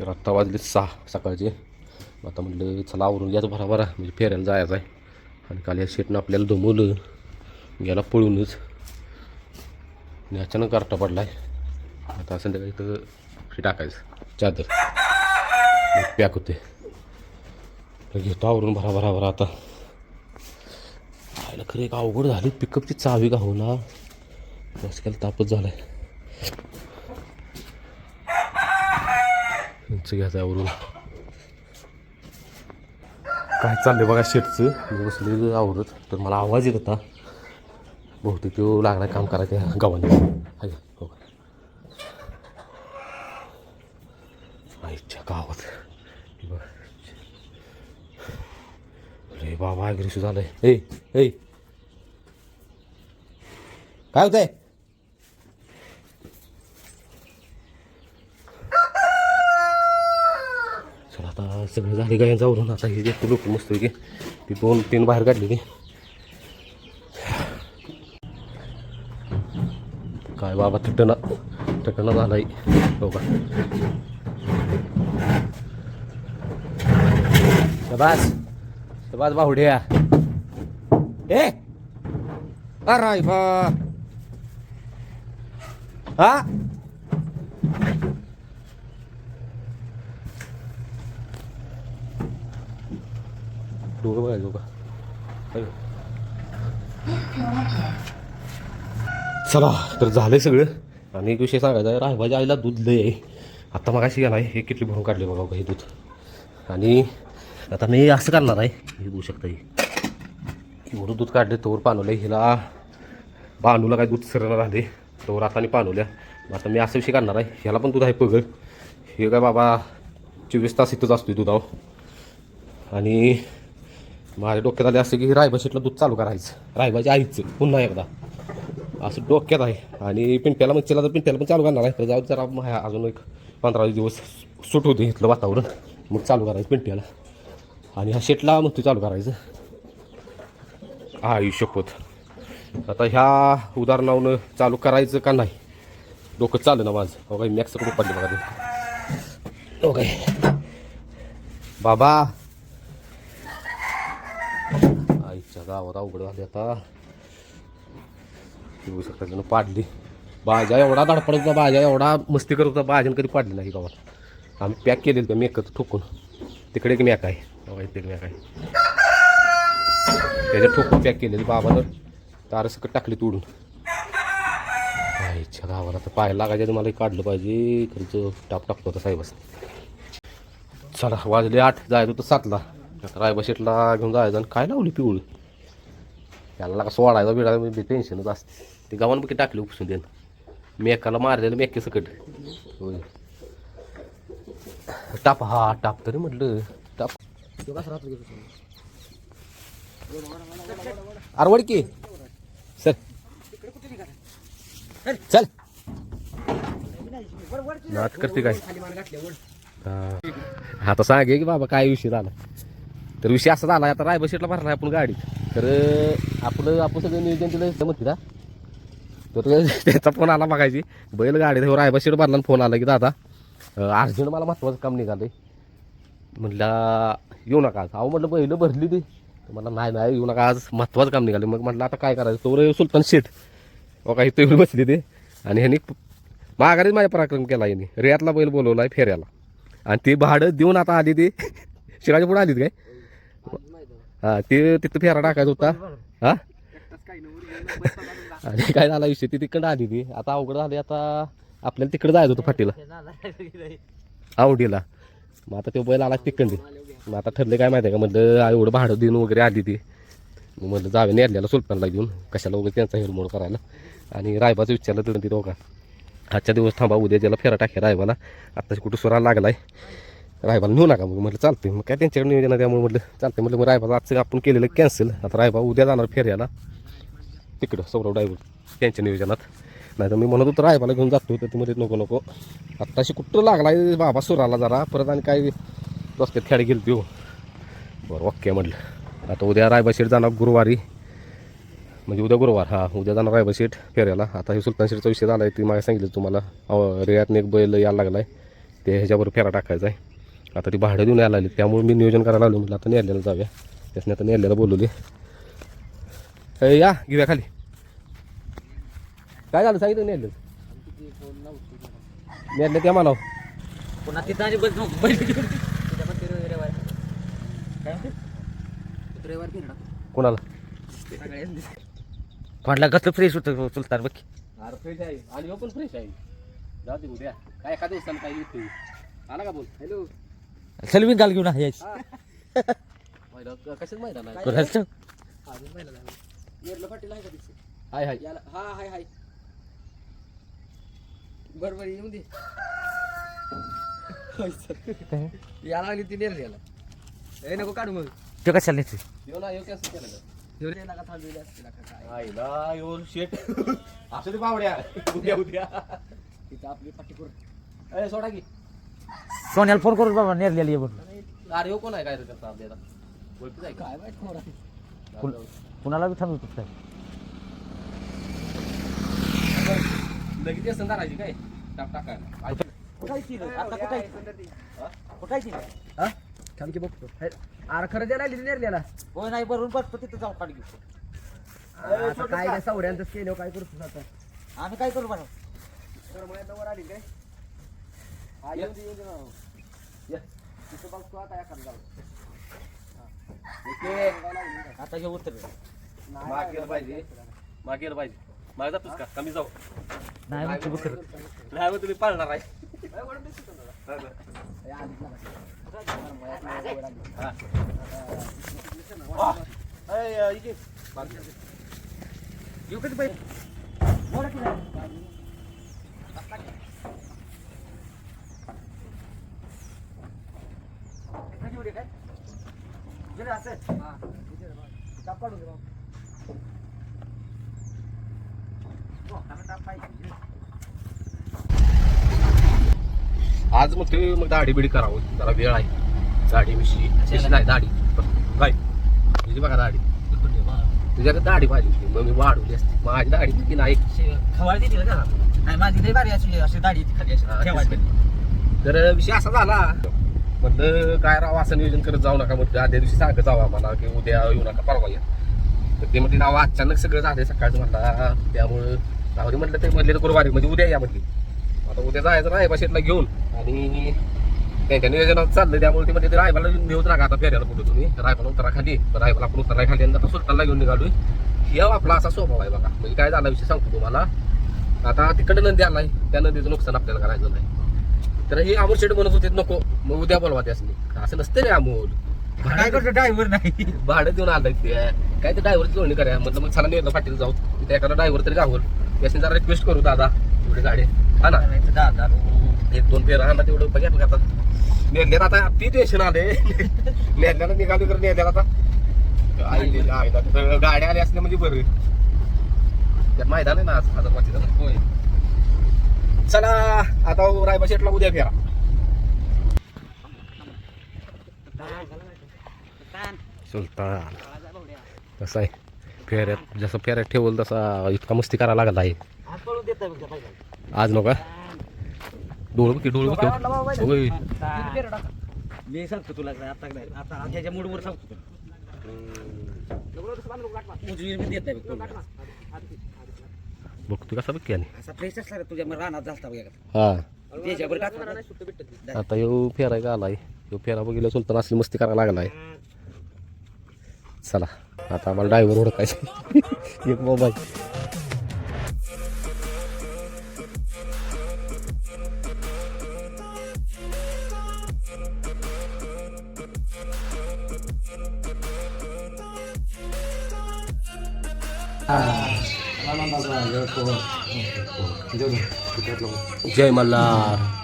तर आत्ता वाजले सहा सकाळचे. आता म्हटलं चला आवरून घ्यायचं भरा भरा म्हणजे फेरायला जायचं आहे. आणि काल या शेटनं आपल्याला धुमवलं. गेला पळूनच. आणि अचानक गारटा पडला आहे आता संध्याकाळी इथं टाकायचं. चादर. पॅक होते. घेतो आवरून भरा भरा भरा आता. आयला खरं एक अवघड झाली. पिकअपची चावी का होणार बस केला तापच झालाय. यांचं घ्यायचं आवरून काय चाललंय बघा शेटचं. मी बसले आवरत तर मला आवाज येत होता. बहुतेक तो लागणार काम करायचं गावाने हाय हो का? आईच्या गावात. हे बघ. अरे बाबा अग्रेसिव्ह झालंय. ए ए. काय होतंय चला आता सगळं झाले गाय जाऊन आता हे जे लोक मस्त की ती दोन तीन बाहेर काढलेली काय बाबा थटना थटना झालाय. हो का? शबास शबास बाहुड्या. ए! अरे बा. हा? दोघं बघायचो का चला तर झालंय सगळं. आणि एक विषय सांगायचा आहे रायबाच्या आईला दूध लय आहे. आत्ता मग अशी गेला हे किटली भरून काढले बघा हे दूध. आणि आता मी असं करणार आहे हे बघू शकता एवढं दूध काढले तोवर पानवलं हिला बानूला काय दूध सरणार राहिले तोवर आता आणि पानवल्या. आता मी असं विषय करणार आहे ह्याला पण दूध आहे पगड. हे काय बाबा चोवीस तास इथंच असतो दुधावर. आणि माझ्या डोक्यात आले असं की रायबाशीतलं दूध चालू करायचं. रायबाच्या आईचं पुन्हा एकदा. असं डोक्यात आहे. आणि पिंट्याला मग तर पिंट्याला पण चालू करणार आहे. तर जाऊ जरा अजून एक पंधरा वीस दिवस सुट होते इथलं वातावरण. मग चालू करायचं पिंट्याला. आणि हा शेटला मग ते चालू करायचं. हा शपथ. आता ह्या उदाहरणावनं चालू करायचं का नाही? डोकं चाललं ना माझं. हो काय मॅक्सकडून पडले बघा. ते हो काय. बाबा आईच्या गावात अवघड झाली आता. बघू शकता त्यानं पाडली. भाज्या एवढा धडपड होता भाज्या एवढा मस्ती करत होता भाज्यानं कधी पाडली नाही गावात. आम्ही पॅक केलेलं त्या मेकच ठोकून. तिकडे एक मॅक आहे. बघा एक मॅक आहे. त्याच्यात ठोकून पॅक केलेली. बाबानं तार सकट टाकली तोडून. आईच्या गावाला तर पाय लागायच्या मला काढलं पाहिजे. खर्च टाप टाकतो होता साहेबच चला वाजले आठ जायचं होतं सातला. रायबा शेटला घेऊन जायचं आणि काय लावली पिवळी? याला का सोडायचा बिडा म्हणजे टेन्शनच असते. ते गावानं बघी टाकले उपसून देणं मेकाला मारलेलं मेके सकट. होय. टाप हा टाप तरी म्हटलं. टाप. अरवड की सर चल. नाच करते काय? हा. आता सांगे की बाबा काय विषय झाला? तर विषय असा झाला आता रायबा शेटला भरला आपण गाडी. तर आपलं आपण सगळं नियोजन दिलं म्हणते का तर त्याचा फोन आला बघायची. बैल गाडी रायबा शेट भरला फोन आला की दादा अर्जंट मला महत्त्वाचं काम निघालं म्हटलं येऊ नका आज. अहो म्हटलं पहिलं भरली ती. मला नाही नाही येऊ नका आज. महत्त्वाचं काम निघालं मग म्हटलं आता काय करायचं? तोवर सुलतान शेठ. हो काही तेवढी बसली ते. आणि ह्यानी माघारीच माझा पराक्रम केला यांनी. रेयातला बैल बोलवला आहे फेऱ्याला. आणि ते भाडं देऊन आता आली ते. शिराच्या पुढे आलीत काय? हा ते तिथं फेरा टाकायचा होता. हा? आणि काय झाला विषय? ती तिकडं आली ती. आता अवघड झाली आता आपल्याला तिकडे जायचं होतं फाटीला. आवडीला. मग आता तो बैल आला तिकडे. मग आता ठरले काय माहिती आहे का म्हटलं एवढं भाडं देऊन वगैरे आली ती. मग म्हटलं जावे नेल्याला सुलपानला घेऊन. कशाला वगैरे त्यांचा हेरमोड करायला. आणि रायबाचं विचारलं तर तिथं का आजच्या दिवस थांबा उद्या ज्याला फेरा टाक्या रायबाला आत्ताशी कुठं सुरा लागलाय. रायबाला नेऊ नका मग म्हटलं चालते मग काय त्यांच्याकडे नियोजन त्यामुळे म्हटलं चालते म्हटलं मग रायबाला आजचं आपण केलेलं कॅन्सल आता रायबा उद्या जाणार फेऱ्याला. तिकडं सौरव ड्रायव्हर त्यांच्या नियोजनात. नाही तर मी म्हणत होतो रायबाला घेऊन जातो तर मध्ये नको नको. आत्ताशी कुठं लागला बाबा सुराला जरा? परत आणि काय रस्त्यात खेळ गेली देऊ हो. बरं ओके म्हटलं. आता उद्या रायबाशेठ जाणार गुरुवारी. म्हणजे उद्या गुरुवार हा. उद्या जाणार रायबा शेठ फेऱ्याला. आता हे सुलतान शेठचा विषय झाला आहे ती मला सांगितलं तुम्हाला. अहो, एक बैल यायला लागला आहे ते ह्याच्याबरोबर फेरा टाकायचा आहे. आता ती भाडं देऊन यायला लागली. त्यामुळे मी नियोजन करायला आलो. म्हटलं आता नेरल्याला जाऊया. त्यासने आता नेरल्याला बोलवली या घेऊया खाली. काय झालं? सांगितलं नेरलं नेरलं त्या म्हणाव पुन्हा तिथं आणि कोणाला? कोणाला कसलं फ्रेश होतं चुलतान बघ अरे फ्रेश आहे. आणि पण फ्रेश आहे. जाऊ दे उद्या. काय एका दिवसानं काय येतो आला का बोल? हॅलो चल मी गाल घेऊन यायच. कशाच आहे? कोणाचं हाय हाय. हा हाय हाय. बरोबर येऊन दे. याला लागली ती नेरल्याला ए नको काढू मग. ते कशाला नेते येऊ ना येऊ कसं केलं असू दे बावड्या. उद्या उद्या तिथं आपली पाठी करून अरे सोडा की. सोन्याला फोन करून बाबा नेरलेली ये म्हणून. अरे हो कोण आहे काय रे करता आपल्याला ओळखीच आहे काय आहे. कुण- कुणाला बी थांबवतो काय लगेच काय? टाक टाकायला ऐक. आता कुठायची हा? थांब की बघतो हे, अरे खरं द्यायला हो नाही भरून बसतो तिथं जाऊ काढ घेऊ आता काय काय केलं काय करतो आता? आम्ही काय करू बरं हा. तिथं आता एखादं जाऊ. आता हे उतर माग गेलं पाहिजे. माग गेलं पाहिजे. माग जातोस का? कमी जाऊ. नाही म्हणते उतर नाही मग तुम्ही पाळणार आहे. हा. येऊ कधी पाहिजे आज मग ते मग दाढी बिडी करावं. जरा वेळ आहे. दाढी मिशी. मिशी नाही दाढी. काय तुझी बघा दाढी. तुझ्याकडे दाढी पाहिजे होती. मग मी वाढवली असती. माझी दाढी की नाही? खवाळ देतील का नाही माझी लई भारी अशी अशी दाढी खाली अशी तर विषय असा झाला. म्हणलं काय राव असं नियोजन करत जाऊ नका म्हटलं आदल्या दिवशी सांगत जाऊ आम्हाला. की उद्या येऊ नका परवा या तर ते म्हटले नाव अचानक सगळं झालं सकाळचं म्हणला. त्यामुळं राहुरी म्हटलं ते म्हटले तर गुरुवारी म्हणजे उद्या या म्हटली आता उद्या जायचं रायबा शेतला घेऊन. आणि त्यांच्या नियोजनात चाललं त्यामुळे ते म्हणजे ते रायबाला नेऊच राहा आता फेऱ्याला कुठं तुम्ही. रायबाला उतरा खाली रायबाला आपण उतरा खाली आणि आता सुलतानला घेऊन निघालोय. हे आपला असा स्वभाव आहे बघा. म्हणजे काय झाला विषय सांगतो तुम्हाला. आता तिकडं नंदी आलाय त्या नदीचं नुकसान आपल्याला करायचं नाही. तर हे अमोल शेड म्हणत होते नको मग उद्या बोलवा त्यासनी. असं नसतं रे अमोल. काय करतो ड्रायव्हर नाही? भाडं देऊन आलाय ते. काय ते ड्रायव्हरची जोडणी करा. म्हटलं मग चला नेरला पाटील जाऊ. तिथे एखादा ड्रायव्हर तरी गावल त्यासनी जरा रिक्वेस्ट करू दादा. एवढी गाडी हा ना? दादा एक दोन फेर हा ना तेवढं बघा बघा आता. नेरल्यात आता. ती टेन्शन आले नेरल्याला निघाली तर नेरल्याला आता. आईला तिथं गाड्या आल्या असल्या म्हणजे बरं. त्यात मैदान आहे ना आज हजार होय. चला आता रायबा शेटला उद्या फेरा. सुलतान. कसं आहे. फेऱ्यात जसं फेऱ्यात ठेवल तसा इतका मस्ती करायला लागला आहे. आज नका डोळ बघ डोळ बघ मी सांगतो तुला काय आता ह्याच्या मूडवर सांगतो तुला. बघ तू कसा बघ की आणि. असा फ्रेश असला रे तुझ्या मग रानात झालता बघ हा. त्याच्यावर टाकतो आता येऊ फेराय का आलाय. येऊ फेरा बघितलं सुलतान असली मस्ती करायला लागलाय. चला आता आम्हाला ड्रायव्हर ओळखायचे. एक मोबाईल जय मल्हार.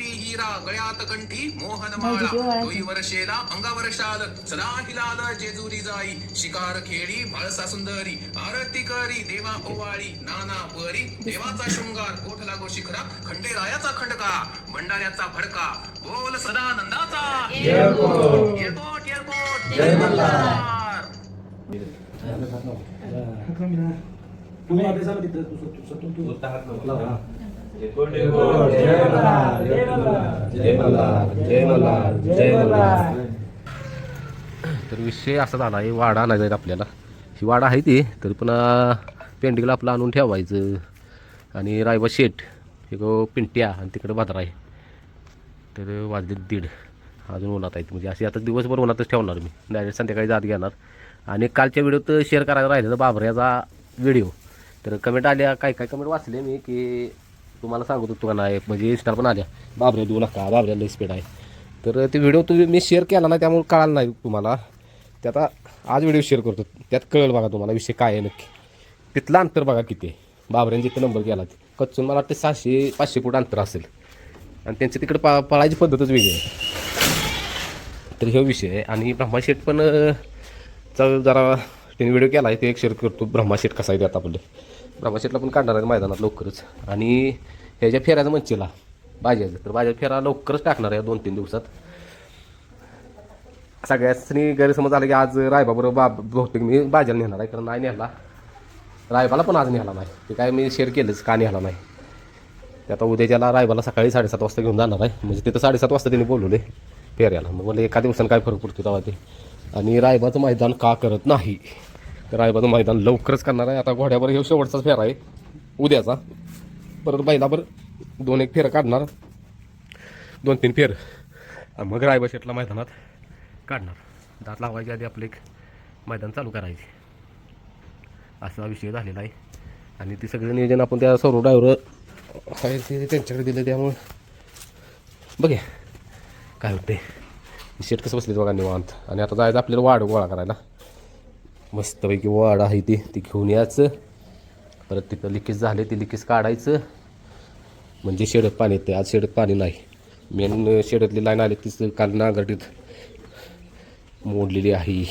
बेंबी हिरा गळ्यात कंठी मोहन माळा तोई वर्षेला अंगावर शाल सदा हिलाल जेजुरी जाई शिकार खेळी भाळसा सुंदरी आरती करी देवा ओवाळी नाना परी देवाचा शृंगार कोठ लागो शिखरा खंडेरायाचा खंडका भंडाऱ्याचा भडका बोल सदानंदाचा. एअरपोर्ट एअरपोर्ट जय मल्हार. जय मल्हार जय मल्हार जय मल्हार तर विषय असा झाला आहे वाडा आणायचा आहे आपल्याला. ही वाडा आहे ती तरी पण पेंडिंगला आपलं आणून ठेवायचं. आणि रायबा शेट हे पिंट्या आणि तिकडं भाद्रा आहे. तर वाजले दीड. अजून उन्हात आहेत. म्हणजे असे आता दिवसभर उन्हातच ठेवणार मी. डायरेक्ट संध्याकाळी जात घेणार. आणि कालच्या व्हिडिओत शेअर करायला राहिलेला बाबऱ्याचा व्हिडिओ तर कमेंट आल्या काय काय कमेंट वाचले मी की तुम्हाला सांगतो का नाही म्हणजे इंस्टार पण आल्या. बाबऱ्या देऊ नका बाबऱ्या लई स्पीड आहे. तर ते व्हिडिओ तुम्ही मी शेअर केला नाही त्यामुळे कळालं नाही तुम्हाला. ते आता आज व्हिडिओ शेअर करतो. त्यात कळेल बघा तुम्हाला विषय काय आहे नक्की. तिथलं अंतर बघा किती आहे. बाबऱ्यांनी जिथं नंबर केला ते कच्चून मला वाटतं सहाशे पाचशे फूट अंतर असेल. आणि त्यांची तिकडे पा पळायची पद्धतच वेगळी आहे. तर हे विषय आहे. आणि ब्रह्माशेट पण चा जरा त्यांनी व्हिडिओ केला आहे ते एक शेअर करतो. ब्रह्माशेट कसा आहे ते आता आपले. ब्रह्माशेटला पण काढणार आहे मैदानात लवकरच. आणि ह्याच्या फेऱ्याचं मंचेला बाजायचं तर बाजार फेरा लवकरच टाकणार आहे दोन तीन दिवसात. सगळ्यांनी गैरसमज आला की आज रायबाबरोबर बाब बहुतेक मी बाजारला नेणार आहे कारण नाही नेला. रायबाला पण आज नेला नाही. ते काय मी शेअर केलंच का नेला नाही. ते आता उद्याच्याला रायबाला सकाळी साडेसात वाजता घेऊन जाणार आहे. म्हणजे तिथं साडेसात वाजता त्यांनी बोलवले फेऱ्याला. मग मला एका दिवसानं काय फरक पडतो तेव्हा ते. आणि रायबाचं मैदान का करत नाही? रायबाचं मैदान लवकरच करणार आहे. आता घोड्यावर हे शेवटचाच फेरा आहे. उद्याचा. परत बैलावर दोन एक फेरं काढणार. दोन तीन फेर. मग रायबा शेटला मैदानात काढणार. दात लावायच्या आधी आपलं एक मैदान चालू करायचे. असा विषय झालेला आहे. आणि ते सगळं नियोजन आपण त्या सर्व ड्रायव्हर आहे ते त्यांच्याकडे दिलं त्यामुळं. बघे. काय होते शेट कसं बसले बघा निवांत. आणि आता जायचं आपल्याला वाढ गोळा करायला. मस्तपैकी वाड आहे ती. ती घेऊन यायचं. परत तिथं लिकेज झाले ते लिकेज काढायचं. म्हणजे शेडत पाणी येते आज शेडत पाणी नाही. मेन शेडतली लाईन आली तीच काल नागरटीत मोडलेली आहे.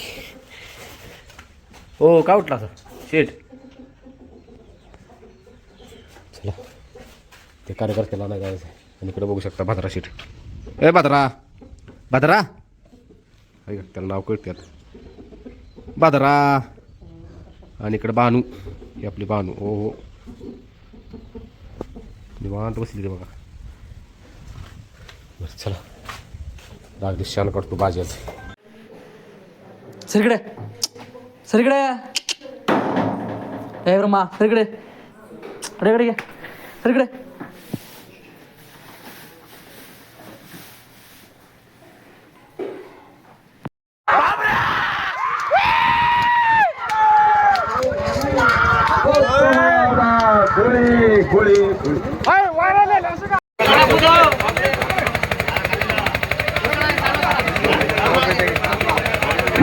हो का उठला सर शेट चला. ते कार्यकर्त्याला नाही जायचं आणि इकडे बघू शकता भाद्रा शेट ए भाद्रा. भाद्रा. त्याला नाव कळतात बादरा. आणि इकडे बानू. हे आपली बानू. हो हो. निवांत बसली ते बघा. बरं चला. रागदी शान करतो बाजाचं सरकडे सरकडे ए ब्रह्मा सरकडे अरे इकडे घे. सरकडे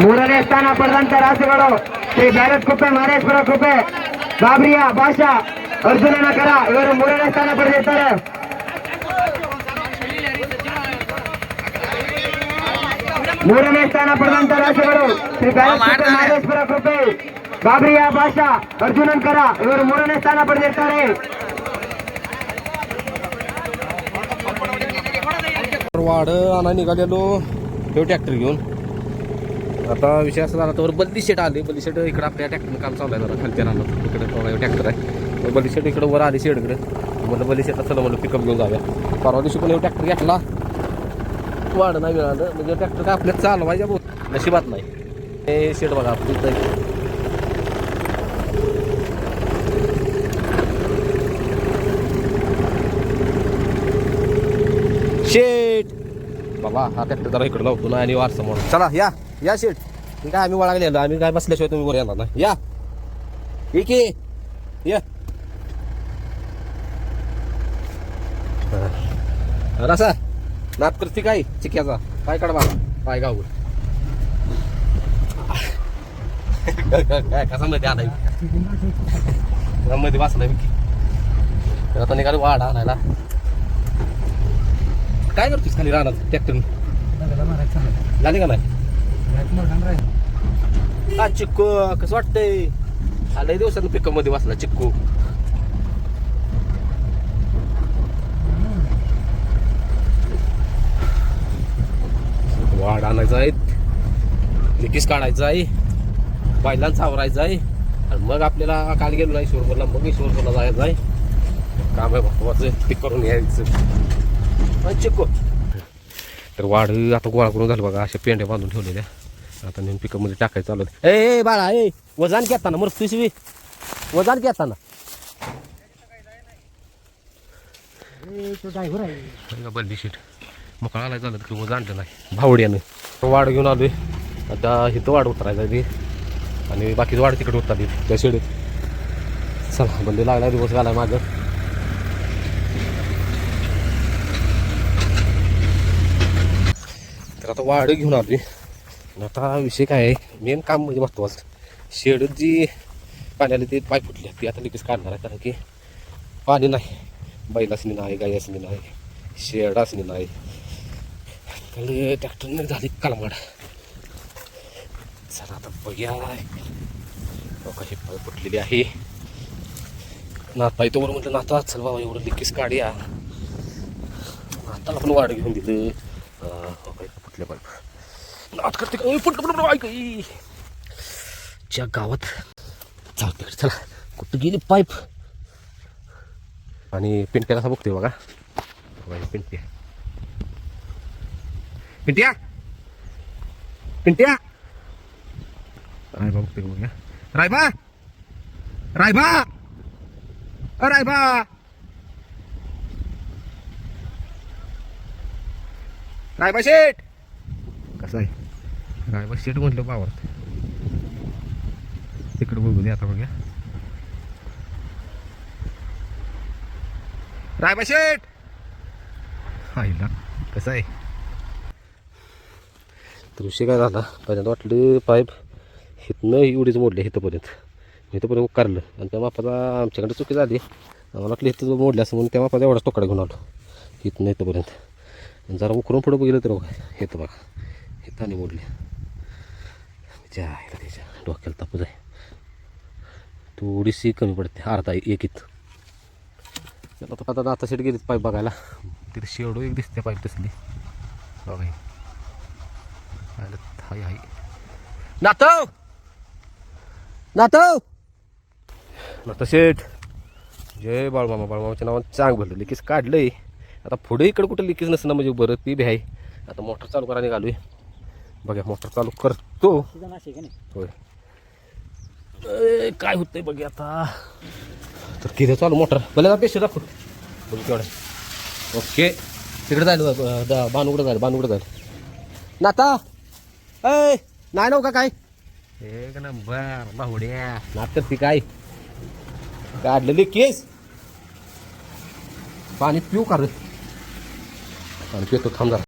ಮೂರನೇ ಸ್ಥಾನ ಪಡೆದಂತ ರಾಸುಗಳು ಶ್ರೀ ಭೈರತ್ ಕುಪ್ಪೆ ಮಹೇಶ್ವರ ಕುಪ್ಪೆ ಬಾಬ್ರಿಯ ಭಾಷಾ ಅರ್ಜುನನ ಕರ ಇವರು ಮೂರನೇ ಸ್ಥಾನ ಪಡೆದಿದ್ದಾರೆ ಮೂರನೇ ಸ್ಥಾನ ಪಡೆದಂತ ರಾಸುಗಳು ಶ್ರೀ ಭೈರತ್ ಕುಪ್ಪೆ ಮಹೇಶ್ವರ ಕುಪ್ಪೆ ಬಾಬ್ರಿಯ ಭಾಷಾ ಅರ್ಜುನನ್ ಕರ ಇವರು ಮೂರನೇ ಸ್ಥಾನ ಪಡೆದಿದ್ದಾರೆ वाढं आणा निघालेलो. तो ट्रॅक्टर घेऊन. आता विषय असा झाला तर बल्ली शेट आले. बल्ली शेट इकडं आपल्या ट्रॅक्टरनं काम चालू आहे जरा. खालच्या राहणार इकडे ट्रॅक्टर आहे. तर बल्ली शेट इकडं वर आली शेडकडे. म्हणलं बल्ली शेटला चला म्हणलं पिकअप घेऊन जाऊया. परवा दिवशी पण ट्रॅक्टर घेतला. वाढ नाही मिळालं. म्हणजे ट्रॅक्टर काय आपल्याला चालवायच्या बहुत नशिबात नाही. हे शेड बघा आपली इथं आहे. शेट बाबा हा ट्रॅक्टर जरा इकडे लावतो ना आणि वारसा म्हणून चला या या शेट आहे आम्ही वळागलेलो आम्ही काय बसल्याशिवाय तुम्ही वर येणार ना या. ठीक आहे या. रसा नात करते काय? चिक्याचा काय काढ बाबा पाय गाव. काय कसा मध्ये जरा मध्ये वाचला आता निघालो वाडा आणायला. काय करतोस खाली राहणार ट्रॅक्टर झाली का नाही हा चिक्कू कसं वाटतंय? आलंय दिवसानं पिकअपमध्ये वाचला चिक्कू. वाढ आणायचा आहे. लिकीस काढायचा आहे. बैलांचा आवरायचा आहे. आणि मग आपल्याला काल गेलो नाही ईश्वरपूरला. मग ईश्वरपूरला जायचं आहे. काम आहे महत्वाचं. ते करून यायचं चिक्कू तर वाढ आता गोळा करून झालं बघा अशा पेंड्या बांधून ठेवलेल्या. आता नेहमी पिकअपमध्ये टाकायचं चालू आहे. ए ए, बाळा ए वजन घेताना मग तुझी वजन घेताना शीट. मोकळा आलाय झालं तर वजन आणलं नाही. भावड्यानं. वाढ घेऊन आलोय. आता इथं वाढ उतरायचा ते आणि बाकीचं वाढ तिकडे उतरली. त्या शेडीत. चला बंदी लागला दिवस घालाय माझं आता वाढ घेऊन आली आता विषय काय आहे? मेन काम म्हणजे महत्वाचं. शेड जी पाण्याला ते पाय फुटले ती आता लगेच काढणार आहे. कारण की पाणी नाही. बैल असणे नाही गाई असणे नाही. शेड असणे नाही. तर ट्रॅक्टरने झाली कालमाड चला आता बघ्या. हो, कशी पाय फुटलेली आहे. नाता येतो बरं म्हटलं नाता चल बाबा एवढं लिकीस काढूया. नाताला पण वाढ घेऊन दिलं. घेतलं काय फुटले करते ऐक ज्या गावात चालते चला कुठं गेली पाईप? आणि पिंट्याला असा बघतोय बघा. पिंट्या. पिंट्या? पिंट्या? रायबा बघतोय बघा? रायबा? रायबा? रायबा? रायबा शेठ? कसं आहे. रायबा शेठ म्हटलं बावरत तिकडे बघू दे आता बघूया रायबा शेठ आईला कसं आहे? विषय काय झाला? पहिल्यांदा वाटलं पाईप हिथनं एवढीच मोडले इथंपर्यंत इथंपर्यंत उकारलं आणि त्या मापाचा आमच्याकडे चुकी झाली. आम्हाला वाटलं इथं मोडलं असं म्हणून त्या मापाचा एवढाच तोकडा घेऊन आलो. इथनं इथंपर्यंत आणि जरा उकरून पुढं बघितलं तर बघा इथं बघा. इथं आणि मोडले त्या त्याच्या डोक्याला तापच आहे. थोडीशी कमी पडते. अर्धा एक इत चला आता आता आता सेट गेलीत पाईप बघायला. तिथे शेवडो एक दिसते पाईप तसली. बघा हाय हाय. नातव! नातव! नाता शेठ जय बाळमामा. बाळमामाच्या नावानं चांग भरलं. लिकीस काढलंय. आता पुढे इकडं कुठं लिकीस नसणं म्हणजे बरं ती बी आहे. आता मोटर चालू करा निघालोय. बघा मोटर चालू करतो. होय. काय होतंय बघ आता. तर किती चालू मोटर? भले पेशी दाखव. बघ तेवढं ओके. तिकडे जायला बानुकडं जायला बानुकडं जायला. नाता! ऐ नाही नव का काय? एक नंबर बाहुड्या नात करते काय? काढलेली केस. पाणी पिऊ का रे? पाणी पितो थांब जरा.